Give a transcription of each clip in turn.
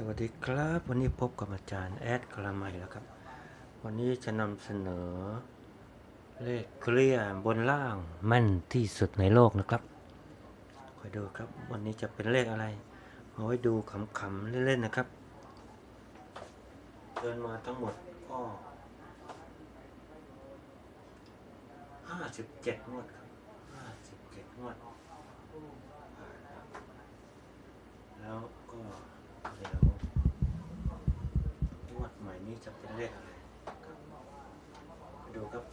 สวัสดีครับ วันนี้พบกับอาจารย์แอดกระไมแล้วครับ วันนี้จะนำเสนอ เลขเคลียร์บนล่างแม่นที่สุดในโลกนะครับคอยดูครับ วันนี้จะเป็นเลขอะไรเอาไว้ดูขำๆเล่นๆนะครับ เดินมาทั้งหมดก็ห้าสิบเจ็ดงวดครับห้าสิบเจ็ดงวดแล้วก็ นี้จะเป็นเลขอะไรครับไปดูครับ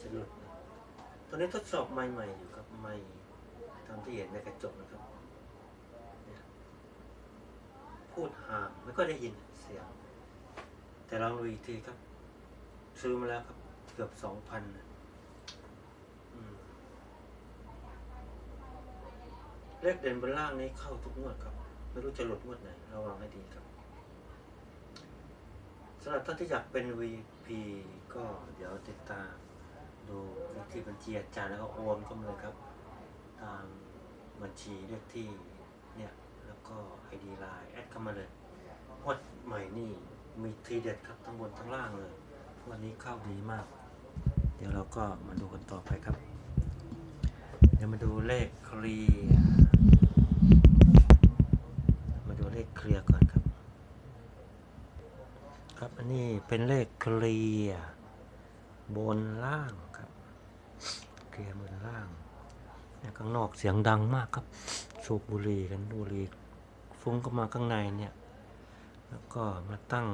จะหลุดตอนนี้ทดสอบไม้ใหม่อยู่ครับไม้ตามที่เห็นในกระจกนะครับ พูดห่างไม่ก็ได้ยินเสียง แต่ลองดูอีกทีครับ ซื้อมาแล้วครับ เกือบสองพัน เลขเด่นบนล่างนี้เข้าทุกงวดครับ ไม่รู้จะหลุดงวดไหนระวังให้ดีครับสำหรับท่านที่อยากเป็น VP ก็เดี๋ยวติดตามดูวิธีบัญชีอาจารย์แล้วก็โอนเข้ามาเลยครับ ตามบัญชีเลขที่เนี่ยแล้วก็ ID Line แอดเข้ามาเลยงวดใหม่นี่มีทีเด็ดครับทั้งบนทั้งล่างเลยวันนี้เข้าดีมาก เดี๋ยวเราก็มาดูกันต่อไปครับ เดี๋ยวมาดูเลขเคลียร์มาดูเลขเคลียร์ก่อนครับ ครับอันนี้เป็นเลขเคลียร์บนล่างครับ เคลียร์บนล่างเนี่ยข้างนอกเสียงดังมากครับ สูบบุหรี่กันบุหรี่ฟุ้งเข้ามาข้างในเนี่ย แล้วก็มาตั้ง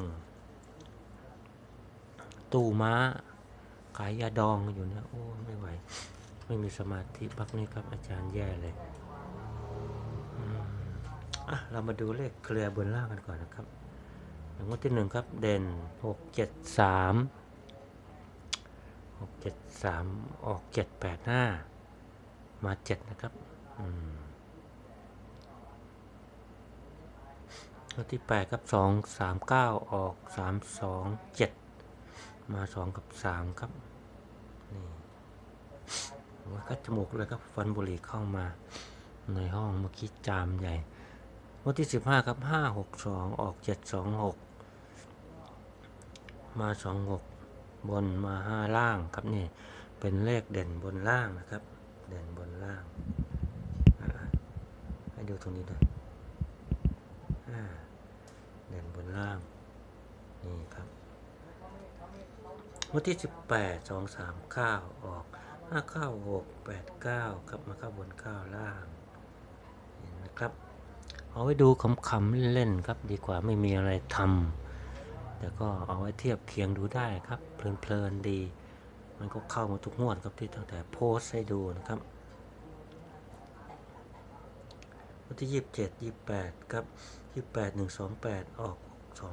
ตู้ม้าขายยาดองอยู่นี่ยโอ้ไม่ไหว ไม่มีสมาธิพักนี้ครับอาจารย์แย่เลยอะเรามาดูเลขเคลียร์บนล่างกันก่อนนะครับงวดที่หนึ่งครับเด่นหกเจ็ดสามหกเจ็ดสามออกเจ็ดแปดห้ามาเจ็ดนะครับงวดที่แปดครับสองสามเก้าออกสามสองเจ็ดมาสองกับสามครับนี่ หัวกัดจมูกเลยครับฟันบุหรี่เข้ามาในห้องเมื่อกี้จามใหญ่ วันที่สิบห้าครับห้าหกสองออกเจ็ดสองหกมาสองหกบนมาห้าล่างครับนี่เป็นเลขเด่นบนล่างนะครับ เด่นบนล่าง ให้ดูตรงนี้ด้วยอ่าเด่นบนล่าง นี่ครับ วันที่ 18 2 3 9 ออก 5 9 6 8 9ครับมาเข้าบน9ล่างเห็นไหมครับ เอาไว้ดูขำๆเล่นๆครับดีกว่าไม่มีอะไรทำแต่ก็เอาไว้เทียบเคียงดูได้ครับ เพลินๆดี มันก็เข้ามาทุกงวดครับที่ตั้งแต่โพสให้ดูนะครับวันที่27 28ครับ28 1 2 8องแปดออก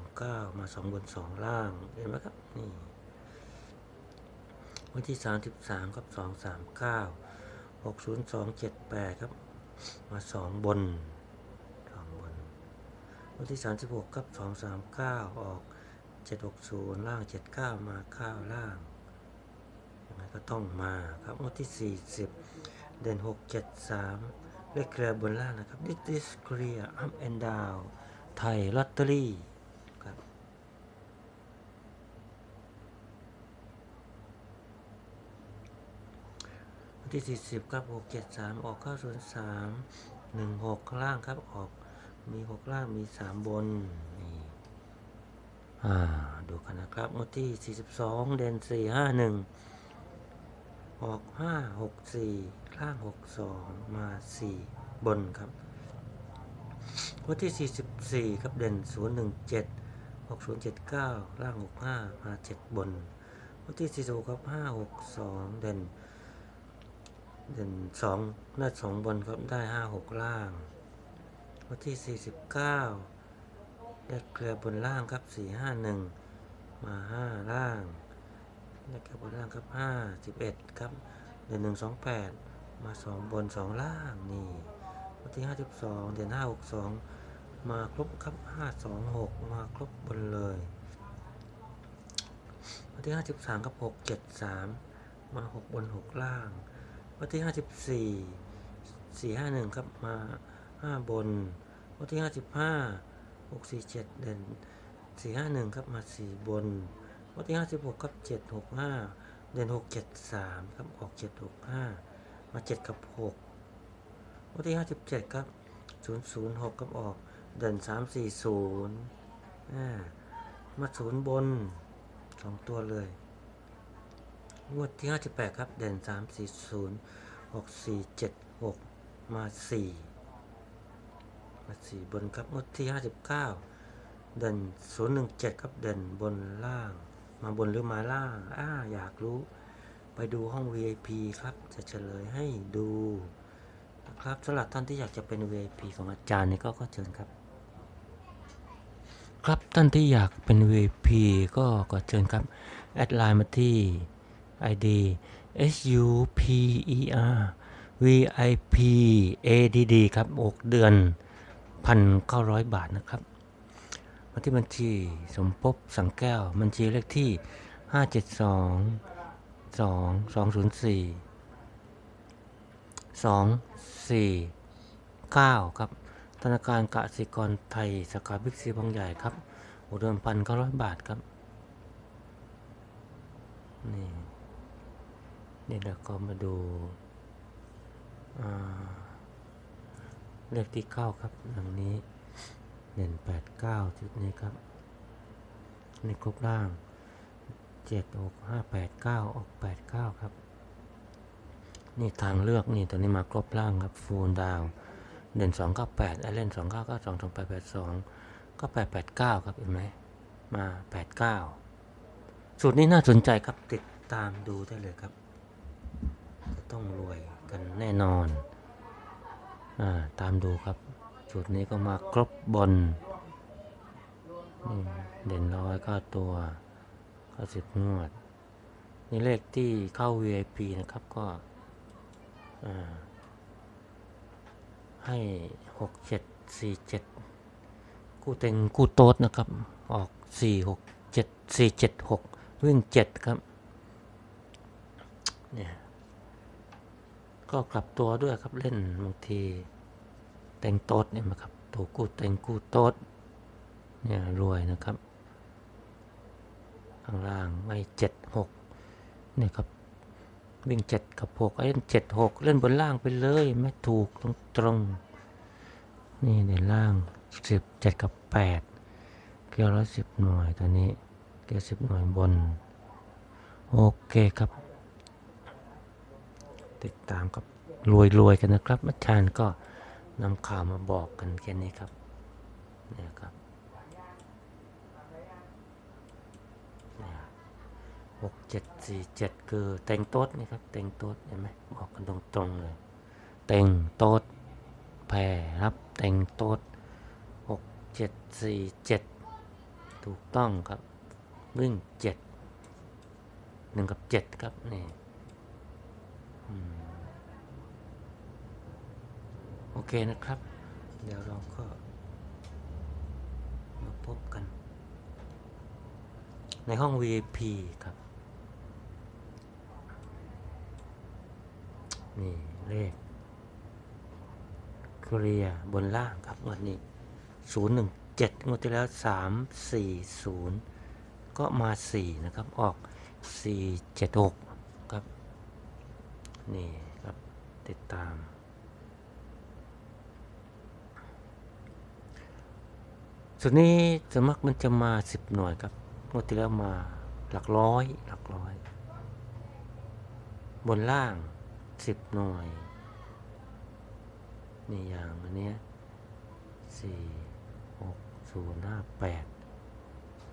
29มา2บน2ล่างเห็นไหมครับนี่ วันที่ 33ครับ239 60278 ครับ มา 2 บน 2 บน วันที่ 36ครับ239 ออก 760 ล่าง 79 มาข้าวล่างยังไงก็ต้องมาครับวันที่ 40 เด่น 673เลขเคลียร์บนล่างนะครับ This is clear up and down ไทยลอตเตอรี่ครับ วัน ที่ 40 ครับ 673 ออก903 16ข้างล่างครับออกมี6ล่างมี3บนนี่อ่าดูกันนะครับงวดที่ 42 เด่น451 ออก 564ล่าง 62 มา 4 บนครับงวดที่ 44 ครับเด่น 017 6079 ล่าง 65 มา 7 บนงวดที่46ครับ562 เด่น เด่นสองน้าสองบนครับได้ห้าหกล่างวันที่สี่สิบเก้าได้เคลียร์บนล่างครับสี่ห้าหนึ่งมาห้าล่างได้เคลียร์บนล่างครับห้าสิบเอ็ดครับเด่นหนึ่งสองแปดมาสองบนสองล่างนี่วันที่ห้าสิบสองเด่นห้าหกสองมาครบครับห้าสองหกมาครบบนเลยวันที่ห้าสิบสามครับหกเจ็ดสามมาหกบนหกล่าง วันที่ห้าสิบี่สี่ห้าหนึ่งครับมาห้าบน วันที่ห้าสิบกสี่เจ็ดเด่นสี่ห้าหนึ่งครับมาสี่บน วันที่ห้าสิบหกครับเจ็ดหกห้าเด่นหกเจ็ดสามครับออกเจ็ดหกห้ามาเจ็ดกับหกวันที่ห้าสิบเจ็ดครับศูนย์ศูนย์หกครับออก เด่นสามสี่ศูนย์มาศูนย์บนสองตัวเลย งวดที่ 58 ครับ เด่น 3 4 0 6 4 7 6 มา 4 มา 4 บนครับ งวดที่ 59 เด่น 017 ครับ เด่นบนล่าง มาบนหรือมาล่างอ่าอยากรู้ ไปดูห้อง VIP ครับ จะเฉลยให้ดูนะครับสำหรับท่านที่อยากจะเป็น VIP ของอาจารย์นี่ก็ก็เชิญครับ ครับท่านที่อยากเป็น VIP ก็ก็เชิญครับ แอดไลน์มาที่ ID S U P E R V I P A D D ครับอกเดือน 1,900 บาทนะครับมาที่บัญชีสมภพสังแก้ว บัญชีเลขที่ 572 2 204 249 ครับ ธนาคารกสิกรไทย สาขาบิ๊กซีบางใหญ่ครับอเดือน1,900บาทครับ นี่ นี่เราก็มาดูอ่าเลขที่เข้าครับดังนี้เด่นแปดเก้าจุดนี้ครับ ในครบล่างเจ็ดหกห้าแปดเก้าออกแปดเก้าครับ นี่ทางเลือกนี่ตัวนี้มาครบล่างครับฟูลดาวเด่นสองเก้าแปดไอเลนสองเก้าเก้าสองสองแปดแปดสองก็แปดแปดเก้าครับเห็นไหมมาแปดเก้าสูตรนี้น่าสนใจครับติดตามดูได้เลยครับ ต้องรวยกันแน่นอนอ่าตามดูครับ จุดนี้ก็มาครบบนนี่เด่นร้อยก็ตัวก็สิบงวด นี่เลขที่เข้า VIP นะครับก็อ่าให้หกเจ็ดสี่เจ็ดกู้เต็งกู้โต๊ดนะครับ ออกสี่หกเจ็ดสี่เจ็ดหกวิ่งเจ็ดครับเนี่ย ก็กลับตัวด้วยครับเล่นบางทีเต็งโต๊ดเนี่ยนะครับตัวกู้เต็งกู้โต๊ดเนี่ยรวยนะครับ ข้างล่างไม่เจ็ดหกเนี่ยครับวิ่งเจ็ดกับหกเล่นเจ็ดหกเล่นบนล่างไปเลยไม่ถูกตรงตรงนี่ในล่างสิบเจ็ดกับแปดเกี่ยวร้อยสิบหน่วยตัวนี้เกี่ยวสิบหน่วยบน โอเคครับ ติดตามกับรวยๆกันนะครับอาจารย์ก็นำข่าวมาบอกกันแค่นี้ครับเนี่ยครับนี่ยหกเจ็ดสี่เจ็ดคือเต็งโต๊ดนี่ครับ เต็งโต๊ดเห็นไหมบอกกันตรงๆเลย เต็งโต๊ดแผ่รับ เต็งโต๊ดหกเจ็ดสี่เจ็ดถูกต้องครับ วิ่งเจ็ดหนึ่งกับเจ็ดครับนี่ โอเคนะครับ เดี๋ยวเราก็มาพบกัน ในห้อง VIP ครับ นี่ เลขเคลียร์บนล่างครับวันนี้ 017 งวดที่แล้ว 340 ก็มา 4 นะครับ ออก 476 นี่ครับติดตาม ส่วนนี้สมักมันจะมาสิบหน่วยครับงวดที่แล้วมาหลักร้อยหลักร้อย บนล่างสิบหน่วยนี่อย่างอันเนี้ยสี่หกศูนย์ห้าแปด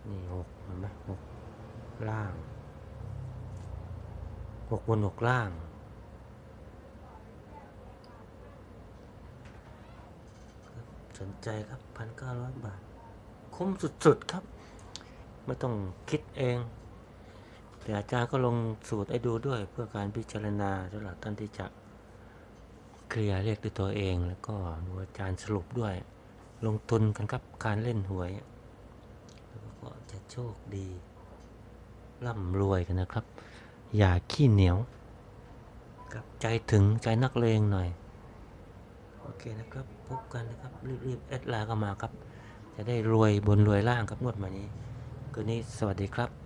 นี่หกเห็นไหมหกล่างหกบนหกล่าง สนใจครับพันเก้าร้อยบาท คุ้มสุดๆครับ ไม่ต้องคิดเอง แต่อาจารย์ก็ลงสูตรให้ดูด้วยเพื่อการพิจารณาสำหรับท่านที่จะเคลียร์เลขด้วยตัวเอง แล้วก็ดูอาจารย์สรุปด้วย ลงทุนกันครับการเล่นหวย แล้วก็จะโชคดีร่ำรวยกันนะครับ อย่าขี้เหนียวครับใจถึงใจนักเลงหน่อย โอเคนะครับ พบกันนะครับ รีบๆแอดไลน์เข้ามาครับ จะได้รวยบนรวยล่างครับงวดมานี้คืนนี้สวัสดีครับ